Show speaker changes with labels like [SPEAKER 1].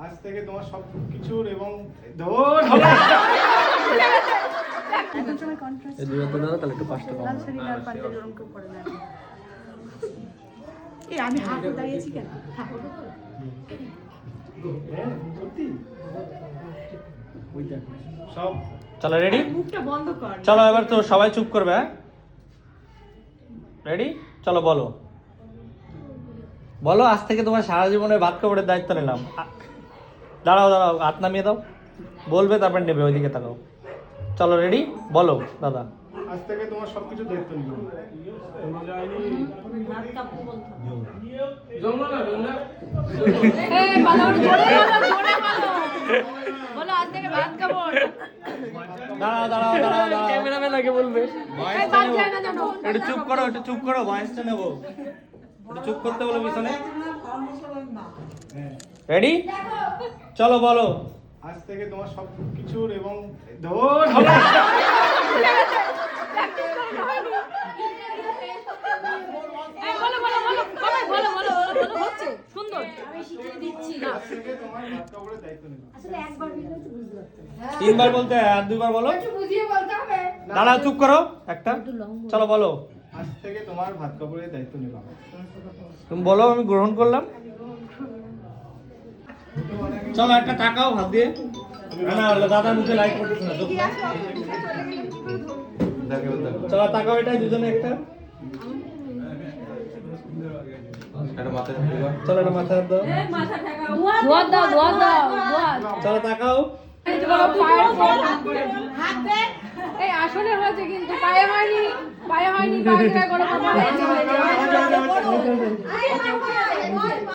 [SPEAKER 1] আজ থেকে তোমার সব কিছুর এবং ধর
[SPEAKER 2] আমি দাঁড়িয়েছি কেন
[SPEAKER 1] হ্যাঁ, সব
[SPEAKER 3] চলো রেডি চলো এবার তো সবাই চুপ করবে হ্যাঁ? রেডি চলো বলো। বলো আজ থেকে তোমার সারা জীবনের ভাত কাপড়ের দায়িত্ব নিলাম। দাঁড়াও দাঁড়াও হাত নামিয়ে দাও। বলবে তারপর নেবে ওইদিকে তাকাও। চলো রেডি বলো দাদা।
[SPEAKER 1] আজ থেকে তোমার সব কিছু দায়িত্ব নিব
[SPEAKER 2] এই বলো জোরে বলো জোরে বলো বলো আজ থেকে ভাত খাব
[SPEAKER 3] দাঁড়াও দাঁড়াও দাঁড়াও দাঁড়াও।
[SPEAKER 4] ক্যামেরাম্যান আগে বলবে।
[SPEAKER 3] একটু চুপ করো একটু চুপ করো ভয়েসটা নেব। একটু চুপ করতে বলো পিছনে। রেডি চলো বলো।
[SPEAKER 1] আজ থেকে তোমার সব কিছুর এবং ধর
[SPEAKER 2] এই বলো বলো বলো সবাই বলো বলো বলো বলো হচ্ছে সুন্দর।
[SPEAKER 1] আজ থেকে তোমার ভাত কাপড়ের দায়িত্ব নিব।
[SPEAKER 3] তিনবার বলতে হয়, আর দুইবার বলো। দাঁড়াও চুপ করো একটা। চলো বলো।
[SPEAKER 1] আজ থেকে তোমার ভাত কাপড়ের দায়িত্ব নিলাম
[SPEAKER 3] তুমি বলো আমি গ্রহণ করলাম। চলো একটা টাকাও হাত দিয়ে না না দাদার মুখে লাইক করতেছে না চলো টাকাও দুজনে একটা চলো এটা হাত দাও
[SPEAKER 2] দাও দাও
[SPEAKER 3] চলো
[SPEAKER 2] এই আসলে হয়েছে কিন্তু পায়ে হয়নি পায়ে হয়নি পায়ে করে